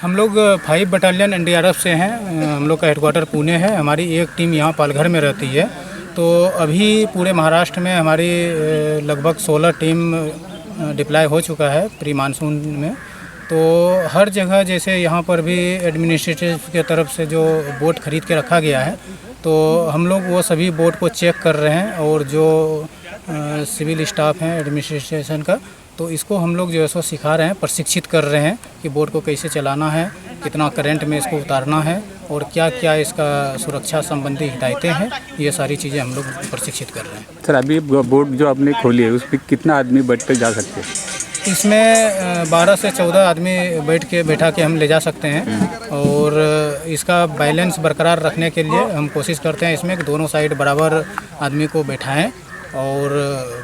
हम लोग five battalion N से हैं। हम लोग का हेडकोार्टर पुणे है। हमारी एक टीम यहाँ पालघर में रहती है। तो अभी पूरे महाराष्ट्र में हमारी लगभग 16 टीम डिप्लॉय हो चुका है प्री मानसून में। तो हर जगह जैसे यहाँ पर भी एडमिनिस्ट्रेटिव के तरफ़ से जो बोट खरीद के रखा गया है तो हम लोग वो सभी बोट को चेक कर रहे हैं और जो सिविल स्टाफ हैं एडमिनिस्ट्रेशन का तो इसको हम लोग जो है सो सिखा रहे हैं प्रशिक्षित कर रहे हैं कि बोट को कैसे चलाना है कितना करंट में इसको उतारना है और क्या क्या इसका सुरक्षा संबंधी हिदायतें हैं ये सारी चीज़ें हम लोग प्रशिक्षित कर रहे हैं। सर अभी बोट जो आपने खोली है उस पर कितना आदमी बैठ कर जा सकते हैं? इसमें बारह से चौदह आदमी बैठ के बैठा के हम ले जा सकते हैं और इसका बैलेंस बरकरार रखने के लिए हम कोशिश करते हैं इसमें कि दोनों साइड बराबर आदमी को बैठाएँ और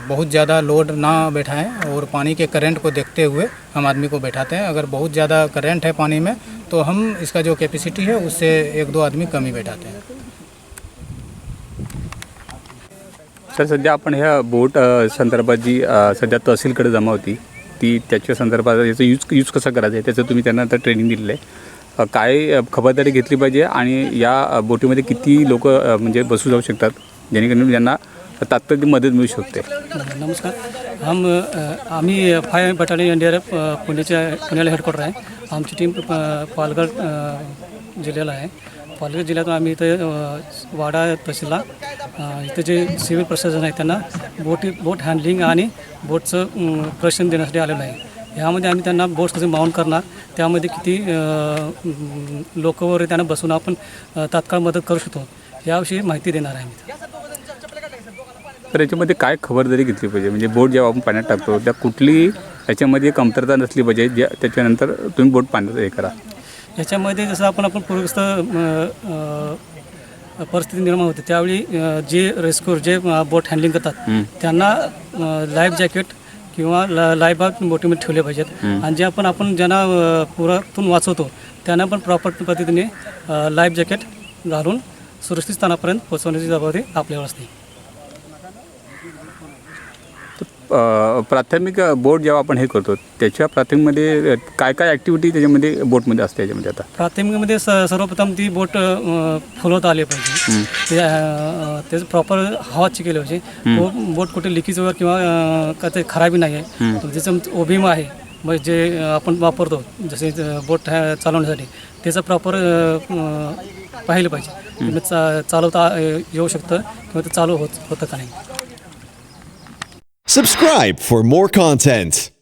बहुत ज़्यादा लोड ना बैठाएँ और पानी के करंट को देखते हुए हम आदमी को बैठाते हैं। अगर बहुत ज़्यादा करंट है पानी में तो हम इसका जो कैपेसिटी है, उससे एक दो आदमी कम ही बैठाते हैं। सर, सध्या आपण ह्या बोट संदर्भात जी सध्या तहसीलकडे जमा होती, ती त्याच्या संदर्भात यूज़ यूज़ कसा करायचं आहे? त्याचं तुम्ही त्यांना आता ट्रेनिंग दिलेलं आहे. काय खबरदारी घेतली पाहिजे आणि या बोटीमध्ये किती लोक म्हणजे बसू जाऊ शकतात? जेणेकरून त्यांना तात्काळ मदत मिळू शकते. नमस्कार. हम आम्ही five battalion N D R F पुण्याच्या पुण्याला हेडक्वार्टर आहे. आमची टीम पालघर जिल्ह्याला आहे. पालघर जिल्ह्यातून आम्ही इथे वाडा तहसीलला इथं इथे जे सिव्हिल प्रशासन आहे त्यांना बोटी बोट हँडलिंग आणि बोटचं प्रशिक्षण देण्यासाठी आलेलं आहे. ह्यामध्ये आम्ही त्यांना बोट कसे माउंट करणार त्यामध्ये किती लोक वगैरे त्यांना बसून आपण तात्काळ मदत करू शकतो याविषयी माहिती देणार आहे आम्ही. तर याच्यामध्ये काय खबरदारी घेतली पाहिजे? म्हणजे बोट जेव्हा आपण पाण्यात टाकतो त्या कुठली याच्यामध्ये कमतरता नसली पाहिजे ज्या त्याच्यानंतर तुम्ही बोट पाण्यात हे करा. याच्यामध्ये जसं आपण आपण पूर्वीस्त परिस्थिती निर्माण होते. त्यावेळी जे रेस्क्यूर जे बोट हँडलिंग करतात त्यांना लाईफ जॅकेट किंवा लाईफ बोटीमध्ये ठेवले पाहिजेत. आणि जे आपण आपण ज्यांना पुरातून वाचवतो त्यांना पण प्रॉपर पद्धतीने लाईफ जॅकेट घालून सुरक्षित स्थानापर्यंत पोहोचवण्याची जबाबदारी आपल्यावर असते. प्राथमिक बोट जेव्हा आपण हे करतो त्याच्या प्राथमिकमध्ये काय काय ॲक्टिव्हिटी त्याच्यामध्ये बोटमध्ये असते याच्यामध्ये आता? प्राथमिकमध्ये स सर्वप्रथम ती बोट फुलवता आली पाहिजे. त्याचं प्रॉपर हवा चेक केली पाहिजे बोट कुठे लिकेज वगैरे किंवा का ते खराबी नाही आहे ज्याचं ओबीम आहे मग जे आपण वापरतो जसे बोट चालवण्यासाठी त्याचं प्रॉपर पाहिलं पाहिजे. मग चा चालवता यू येऊ शकतं किंवा ते चालू होत होतं का नाही? Subscribe for more content.